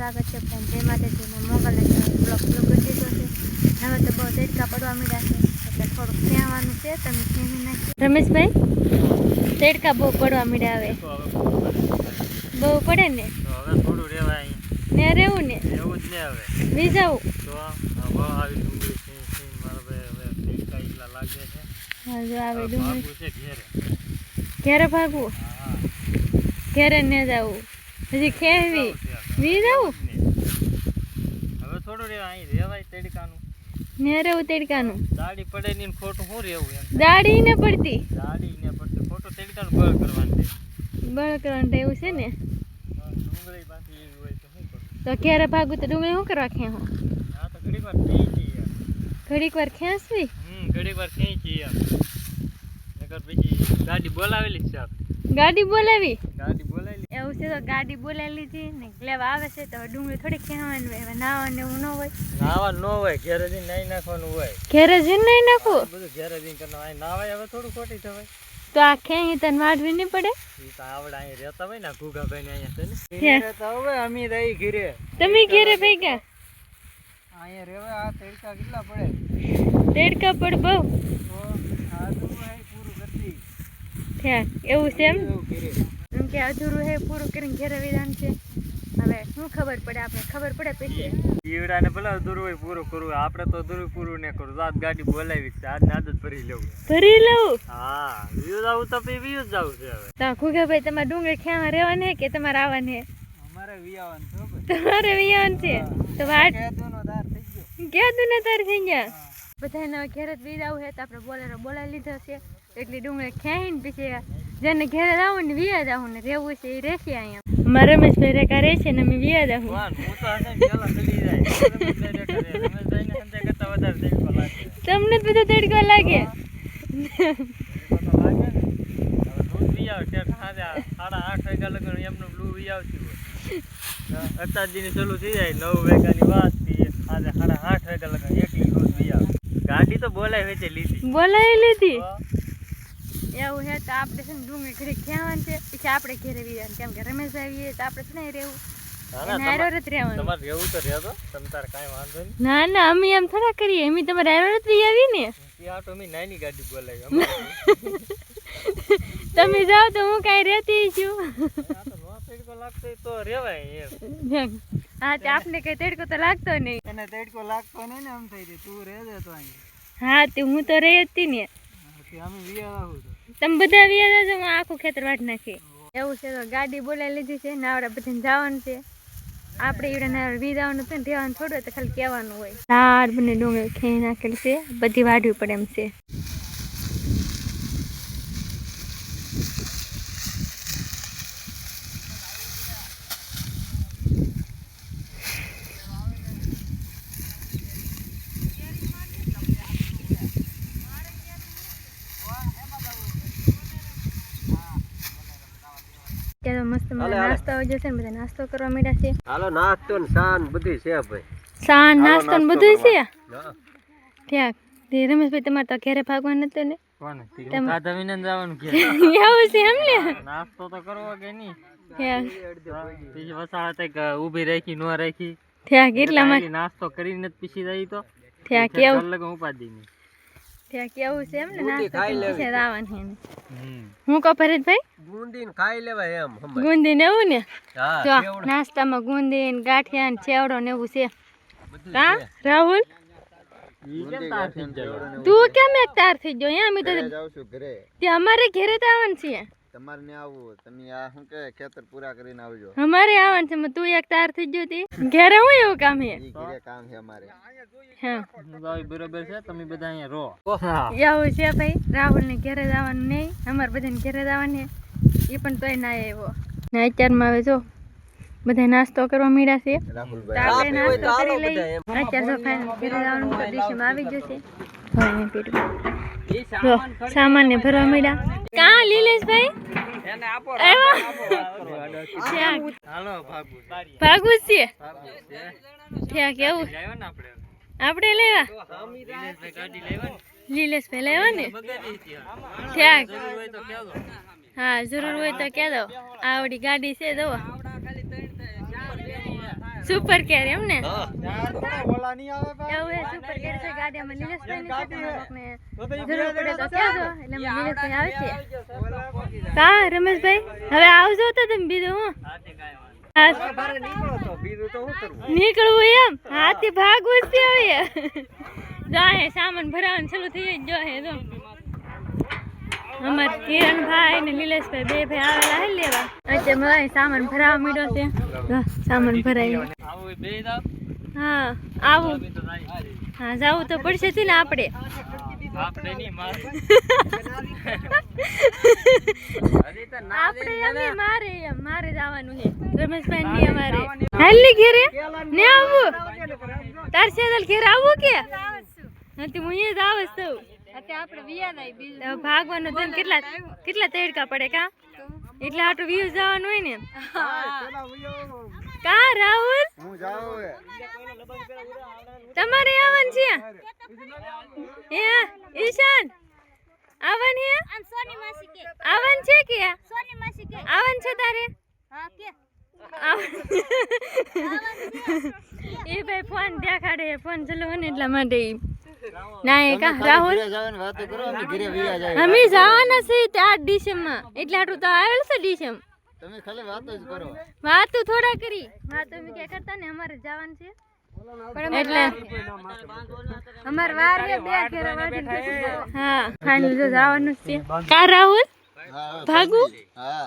સ્વાગત છે ફ્રેન્ડ જય માતાજીને મોગલને બ્લોક બ્લોક કરી દીધો છે. હવે તો બહુ તડકા પડવા મળ્યા છે. એટલે થોડુંક ખેવાનું છે. તમે ખેવી નાખી રમેશભાઈ તડકા બહુ પડવા મળ્યા હવે. બહુ પડે ને? તો હવે થોડું રહેવાય ને રહેવું ને? રહેવું જ ને હવે. વીજાવું તો હવે આવી ડુંગળી સિંહ મારે હવે હવે એટલા લાગે છે. હા જો આવે ડુંગળી. ભાગવું ઘેરે. ઘેરે ભાગવું? હા ઘેરે ને જવું. હજી ખેવી વી રહેવું હવે થોડું રહેવાય અહીં રહેવાય તડકાનું. ને રહેવું તડકાનું. દાડી પડે ને ખોટું શું રહેવું એમ? દાડી ને પડતી. દાડી ને પડશે ખોટું તડકાનું બળ કરવાનું છે. બળ કરવાનું એવું છે ને. ડુંગળી પાછી એવી હોય તો શું કરવું તો ડુંગળી શું કરવા હું આ તો ઘડીક વાર ખેંચી ઘડીક વાર ખેંચવી? હમ ઘડીક વાર ખેંચી યાર. નકર પછી ગાડી બોલાવેલી જ છે આપણે. ગાડી બોલાવી? એવું છે તો ગાડી બોલાવી લીધી ને લેવા આવે છે તો ડુંગળી થોડી ખેવાની હોય નાવા નાવાનું એવું ન હોય. નાવા ન હોય ઘેરે જઈને નહીં નાખવાનું હોય. ઘેરે જઈને નહીં નાખવું બધું ઘેરે જઈને કરવાનું નાવાય હવે થોડું ખોટી થવાય. તો આ ખેંચી તને વાડવી નહીં પડે? ઈ તો આવડે અહીં રહેતા હોય ને ઘુઘાભાઈ ને અહીંયા છે ને. હે. રહેતા હોય અમે રહી ઘેરે. તમે ઘેરે ભેગા? અહીંયા રહેવા આ તેડકા કેટલા પડે? તેડકા પડ બહુ. આ તો પૂરું કરતી એવું છે એમ? એવું ઘીરે. એમ કે અધૂરું હે પૂરું કરીને ઘેરે વિધાન છે. હવે શું ખબર પડે આપણે? ખબર પડે પછી. જીવડાને ભલે અધૂરું હોય પૂરું કરવું આપણે તો અધૂરું પૂરું ને કરું. આજ ગાડી બોલાવી છે. આજ આદત ભરી લેવું ભરી લઉં? હા વ્યૂ જવું તો પછી વ્યૂ જ જવું છે હવે. તો ખુગાભાઈ તમારે ડુંગળી ખેવા રહેવાને કે તમારે આવવાને અમારે વિયાવન છે તમારે વિયાન છે? તો વાત કેદુનો દાર થઈ ગયો. તાર થઈ ગયા? બધાને ઘેર જ વિદાવ હે તો આપણે બોલેરો બોલાવી લીધો છે. એટલી ડુંગળી ખેંચીને પછી જેને ઘેરે જાવું ને વિયા જાવું ને રહેવું છે એ રહેશે અહીંયા. મારા રમેશભાઈ રેકા રહે છે ને અમે વિયા વધારે તમને જ બધો તડકો લાગે. ગાડી તો તે લીધી. બોલાવી લીધી? એવું હે તો આપણે છે ને ડુંગળી ઘરે ખેવાનું છે. પછી આપણે ઘેરે વિયાન કેમ કે રમેશ આવીએ તો આપણે છે ને રહેવું. ના, ના, અમે એમ થોડા કરીએ. અમે તમારે વિયાવી ને. તમે જાઓ તો હું કાંઈ રહેતી છું. તો લાગતો તો રહેવાય એમ. હા તે આપને કઈ તેડકો તો લાગતો નહીં. એને તડકો લાગતો નહીં ને થઈ જાય તું રહેજે તો અહીં. હા તે હું તો રહી હતી ને અમે વિયા આવું તો. તમે બધા વ્યા જાજો, હું આખું ખેતર વાટ નાખી એવું છે તો ગાડી બોલાવી લીધી છે નાવડા બધાને જવાનું છે. આપણે ઈવડે ના વિદાવાનું હતું ને, રહેવાનું થોડું તો ખાલી કહેવાનું હોય. લાડ બને ડુંગર ખેઈ નાખેલ છે, બધી વાઢવી પડે એમ છે. ત્યારે મસ્ત મને નાસ્તો આવી જશે ને બધા નાસ્તો કરવા મળ્યા છે. હાલો નાસ્તો ને સાન બધી છે ભાઈ. સાન નાસ્તો ને બધું છે? ત્યાં તે રમેશભાઈ તમારે તો ઘેરે ભાગવાનું હતું ને? કોને? ખાધા વિના જવાનું એવું છે એમ ને? નાસ્તો તો કરવો કે નહીં? ત્યાં બીજી વસાહત એક ઊભી રાખી ન રાખી. ત્યાં કેટલામાં નાસ્તો કરીને જ પીસી જાય તો. ત્યાં કેવું અલગ ઉપાધિ નહીં ત્યાં કેવું છે એમ ને નાસ્તો રાવણ છે. ને હું કહો ભરતભાઈ? ગુંદી ગુંદીન ખાઈ લેવાય એમ ગુંદીન એવું ને? હા જો નાસ્તામાં ગુંદીન ગાંઠિયા ને ચેવડો ને એવું છે. કા રાહુલ? તું કેમ એક તાર થઈ ગયો? અમે તો અમારે ઘરે. તે અમારે ઘેરે તો આવવાનું છે. તમારે ને આવું તમે આ શું કે ખેતર પૂરા કરીને આવજો. અમારે આવવાનું છે તું એક તાર થઈ ગયો તી. ઘેરે હું એવું કામ હે? ઘરે કામ છે અમારે. હા. બરોબર છે? તમે બધા અહીંયા રહો. એવું છે ભાઈ રાહુલ ને ઘેરે જવાનું નહીં અમારે બધાને ઘેરે જવાનું એ પણ તોય ના આવ્યો. ને અત્યારમાં હવે જો બધા નાસ્તો કરવા મીડા છે. આપણે નાસ્તો કરી લઈએ. અત્યારે જો ઘરે જવાનું તો ડીશમાં આવી જશે. સામાન ને ભરવા મીડા કાં લીલેશભાઈ? આવ્યો આપો હાલો ભાગુ. છે ભાગુ છે ત્યાં કેવું? આપણે? આપણે લેવા? લીલેશભાઈ લેવા ને? ત્યાં ત્યાં. જરૂર હોય તો કહેજો. હા જરૂર હોય તો કહે દો આવડી ગાડી છે દો સુપર કેર એમ ને? ઓલા નહીં આવે એવું એ સુપર કેર છે ગાડીમાં નીલેશભાઈ ની ગાડી તો તો જરૂર પડે તો કહેજો એટલે નીલેશભાઈ. કા રમેશભાઈ હવે આવજો તો તમે બીજું હું. તો તો નીકળવું એમ? હાથી ભાગવું છે હવે જાહે સામાન ભરાવાનું ચાલુ થઈ જાય જો તો જો. અમાર કિરણભાઈ ને નિલેશભાઈ બે ભાઈ આવેલા હે લેવા. અત્યારે મારે સામાન ભરાવા મળ્યો છે. સામાન ભરાઈ દાવ હા આવું. અમે હા જવું તો પડશે જ ને આપણે. આપણે નહીં માર. મારે જવાનું છે. રમેશભાઈ ને અમારે. હાલની ઘેરે? ને આવું? તાર સેદલ ઘેર આવું કે? નથી હું અહીંયા જ આવું છું. આપણે વિયા નહીં ભાગવાનું તો કેટલા કેટલા તડકા પડે કા? એટલે આટલું વ્યૂ જવાનું હોય ને. કા રાહુલ? હું જાઉં હે. તમારે આવન છે હે ઈશાન આવન હે? આવન છે કે આવન છે તારે? આવન. એ ભાઈ ફોન દેખાડે ફોન ચલાવો ને એટલા માટે. ના એ કા? રાહુલ? ઘરે જવાની વાતો કરો અમે જવાના છે ત્યાં ડિસેમ્બરમાં એટલે આટલું તો આવેલ છે ડિસેમ્બ તમે ખાલી વાતો જ કરો. વાતો થોડા કરી. વાતો મે કે કરતા ને? અમારે જવાનું છે. એટલે અમાર વાર હે બે ઘેરા પછી હા ફાઇનલ જો જવાનું છે. કા રાહુલ? ભાગુ? હા.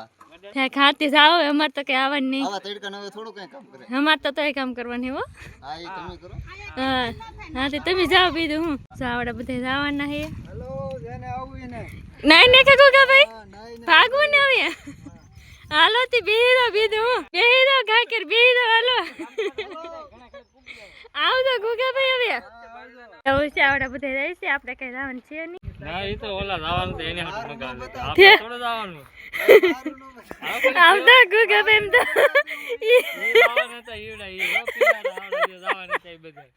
ત્યાં ખાતે જાઓ અમાર તો કઈ આવવાનું નહીં. આવા તડકા નવે થોડું કઈ કામ કરે. અમાર તો તોય કામ કરવાનું હે હો. હા એ તમે કરો. હા હા તે તમે જાઓ બીજું હું. સાવડા બધા જવાના હે. હેલો જેને આવું એને. નહીં ને કે ગોગા ભાઈ ભાગવું ને હવે. હાલો તી બેહી દો હું બેહી દો બેહી દો હાલો. આવજો ગોગા ભાઈ હવે. એવું છે આવડા બધા જાય છે આપણે કઈ જવાનું છે નહીં. ના એ તો ઓલા જવાનું તો એને હાથ મગાવે આપણે થોડું જવાનું. આવતા ગોગા ભાઈ એમ તો. બધા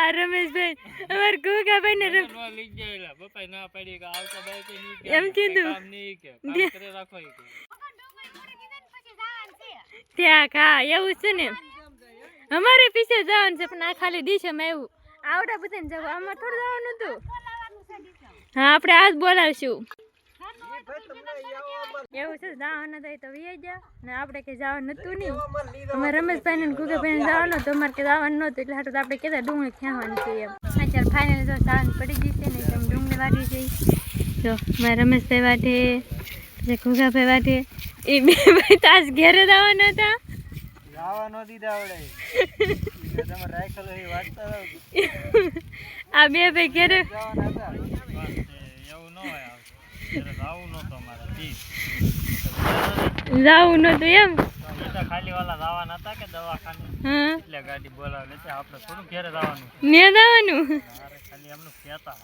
આ રમેશભાઈ અમાર ગુગા ભાઈ ને લઈ ગયેલા બપાઈ ના પાડી આવતા બાઈ કે નહીં કે. એમ કીધું. કામ નહીં કે. કામ કરે રાખો ઈ કે. ત્યાં કા એવું છે ને? અમારે પીછે જવાનું છે, પણ આ ખાલી ડીશમાં એવું આવડા બધાને જવા. આમાં થોડું જવાનું હતું હા, આપણે આજ બોલાવશું. એવું છે, જવાના થાય તો વી જા ને આપણે કઈ જવાનું નતું નહીં. અમારે રમેશભાઈ ને ગુગાભાઈ જવાનું તો અમારે કઈ જવાનું નહોતું, એટલે હાટું તો આપણે કહેતા ડુંગળી ખેવાનું છે એમ. અત્યારે ફાઇનલ જો સાવન પડી ગઈ છે ને તમે ડુંગળી વાટી જો મારા રમેશભાઈ વાટે. પછી ગુગાભાઈ વાટે એ બે ભાઈ તાસ ઘેરે જવાના હતા. જવા નો દીધા આવડે. તમે રાખેલો એ રહો. આ બે ભાઈ ઘેરે જવાના હતા. એવું ન હોય આવું નહોતું અમારે જાવું નહોતું એમ. ખાલી વાલા જવાના હતા કે દવાખાને? હા? એટલે ગાડી બોલાવે એટલે આપણે થોડું ઘેરે જવાનું. ને જવાનું? ખાલી એમનું કહેતા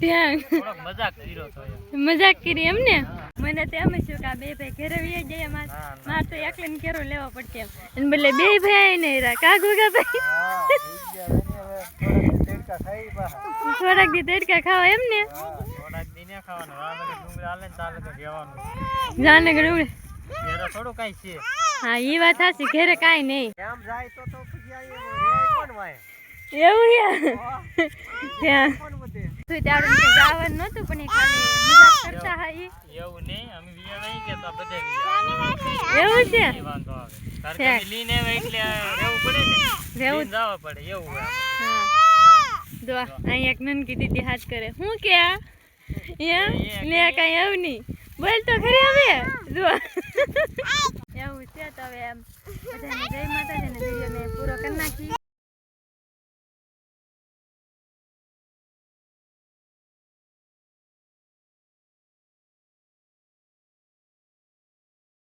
ત્યાં. થોડોક મજાક કર્યો તો મજાક કરી એમ ને? મને તો એમ છું કે આ બે ભાઈ ઘરે વી માર તો એકલે ને ઘેરો લેવો પડશે એમ. અને બે ભાઈ નહીં રહ્યા કા ગુગા ભાઈ? થોડાક દી ખાવા એમ ને? થોડાક દી ને ખાવાનું. આ ડુંગળી હાલે ને તાર લગે રહેવાનું. જાને ગળું થોડું કઈ છે. હા એ વાત સાચી ઘરે કાંઈ નહીં. એમ જાય તો તો પછી એવું છે કોણ વાય? એવું યા ત્યાં. ત્યારે જવાનું નહોતું પણ ખાલી મજાક કરતા હા ઈ એવું નહીં અમે વિયા નહીં તો બધે વિયા એવું છે? વાંધો આવે તાર કે લીને એટલે રહેવું પડે ને? રહેવું જવા પડે એવું હા. એક નનકી દીદી હાથ કરે. હું કે આ? એમ લે કાંઈ આવ નહીં. બોલ તો ખરી હવે. જો. છે તો હવે એમ બધાને જય માતાજીને વીડિયો મેં પૂરો કરી નાખી.